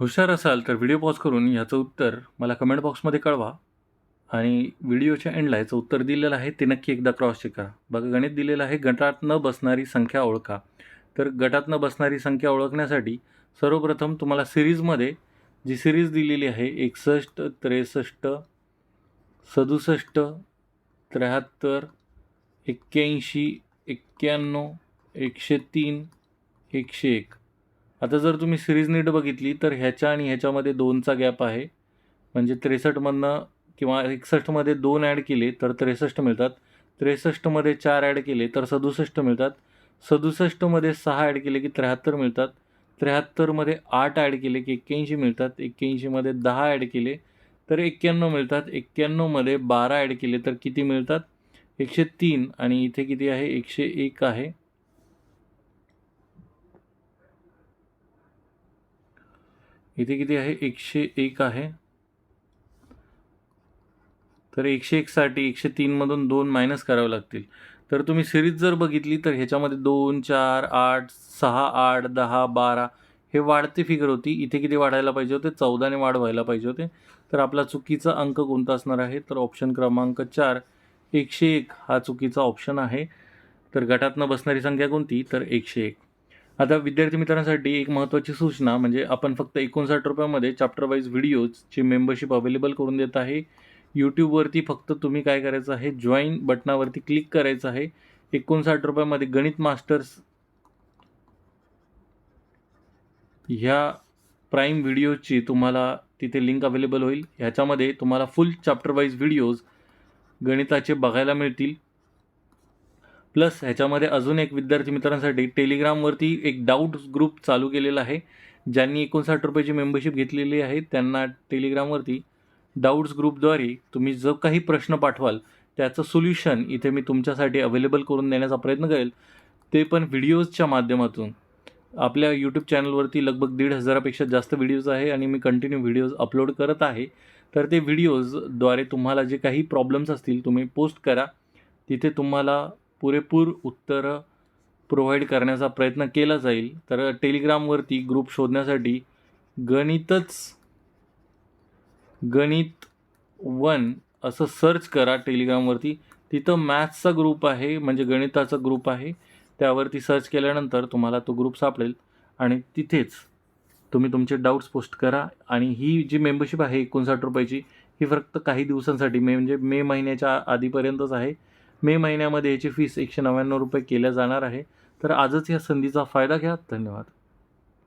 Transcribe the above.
हुशार असाल तर व्हिडिओ पॉज करून याचं उत्तर मला कमेंट बॉक्समध्ये कळवा. आणि व्हिडिओच्या एंडला याचं उत्तर दिलेलं आहे ते नक्की एकदा क्रॉस चेक करा. बघा गणित दिलेलं आहे गटात न बसणारी संख्या ओळखा. तर गटात न बसणारी संख्या ओळखण्यासाठी सर्वप्रथम तुम्हाला सिरीजमध्ये जी सिरीज दिलेली आहे एकसष्ट त्रेसष्ट सदुसष्ट त्र्याहत्तर एक्क्याऐंशी एक्क्याण्णव एकशे तीन एकशे एक. आता जर तुम्ही सिरीज नीट बघितली तर ह्याच्या आणि ह्याच्यामध्ये दोनचा गॅप आहे. म्हणजे त्रेसष्टमधनं किंवा एकसष्टमध्ये दोन ॲड केले तर त्रेसष्ट मिळतात. त्रेसष्टमध्ये चार ॲड केले तर सदुसष्ट मिळतात. सदुसष्टमध्ये सहा ॲड केले की त्र्याहत्तर मिळतात. त्र्याहत्तरमध्ये आठ ॲड केले की एक्क्याऐंशी मिळतात. एक्क्याऐंशीमध्ये दहा ॲड केले तर एक्क्याण्णव मिळतात. एक्क्याण्णवमध्ये बारा ॲड केले तर किती मिळतात? एकशे तीन आणि इथे किती आहे? एकशे एक आहे. इथे किती आहे? एकशे एक आहे. तर एकशे एकसाठी एकशे तीनमधून दोन मायनस करावे लागतील. तर तुम्ही सिरीज जर बघितली तर ह्याच्यामध्ये दोन चार आठ सहा आठ दहा बारा हे वाढते फिगर होती. इथे किती वाढायला पाहिजे होते? चौदाने वाढ व्हायला पाहिजे होते. तर आपला चुकीचा अंक कोणता असणार आहे? तर ऑप्शन क्रमांक चार एकशे एक हा चुकीचा ऑप्शन आहे. तर गटातनं बसणारी संख्या कोणती? तर एकशे एक. आता विद्यार्थी मित्रांसाठी एक महत्त्वाची सूचना म्हणजे आपण फक्त एकोणसाठ रुपयामध्ये चॅप्टर वाईज व्हिडिओजची मेंबरशिप अवेलेबल करून देत आहे. यूट्यूबवरती फक्त तुम्ही काय करायचं आहे? जॉईन बटनावरती क्लिक करायचं आहे. एकोणसाठ रुपयामध्ये गणित मास्टर्स ह्या प्राईम व्हिडिओची तुम्हाला तिथे लिंक अवेलेबल होईल. ह्याच्यामध्ये तुम्हाला फुल चॅप्टर वाईज व्हिडिओज गणिताचे बघायला मिळतील. प्लस ह्याच्यामध्ये अजून एक विद्यार्थी मित्रांसाठी टेलिग्रामवरती एक डाऊट ग्रुप चालू केलेला आहे. ज्यांनी एकोणसाठ रुपयाची मेंबरशिप घेतलेली आहे त्यांना टेलिग्रामवरती डाऊट्स ग्रुपद्वारे तुम्ही जो काही प्रश्न पाठवाल त्याचं सोल्युशन इथे मी तुमच्यासाठी अवेलेबल करून देण्याचा प्रयत्न करेल. ते पण व्हिडिओजच्या माध्यमातून. आपल्या यूट्यूब चॅनलवरती लगभग दीड हजारापेक्षा जास्त व्हिडिओज आहे आणि मी कंटिन्यू व्हिडिओज अपलोड करत आहे. तर ते व्हिडिओजद्वारे तुम्हाला जे काही प्रॉब्लेम्स असतील तुम्ही पोस्ट करा. तिथे तुम्हाला पुरेपूर उत्तरं प्रोव्हाइड करण्याचा प्रयत्न केला जाईल. तर टेलिग्रामवरती ग्रुप शोधण्यासाठी गणितच गणित वन असं सर्च करा टेलिग्रामवरती तिथं मॅथ्सचा ग्रुप आहे म्हणजे गणिताचा ग्रुप आहे. त्यावरती सर्च केल्यानंतर तुम्हाला तो ग्रुप सापडेल. आणि तिथेच तुम्ही तुमचे डाऊट्स पोस्ट करा. आणि ही जी मेंबरशिप आहे एकोणसाठ रुपयाची ही फक्त काही दिवसांसाठी मे म्हणजे मे महिन्याच्या आधीपर्यंतच आहे. मे महिन्यामध्ये याची फीस एकशे नव्याण्णव रुपये केल्या जाणार आहे. तर आजच या संधीचा फायदा घ्या. धन्यवाद.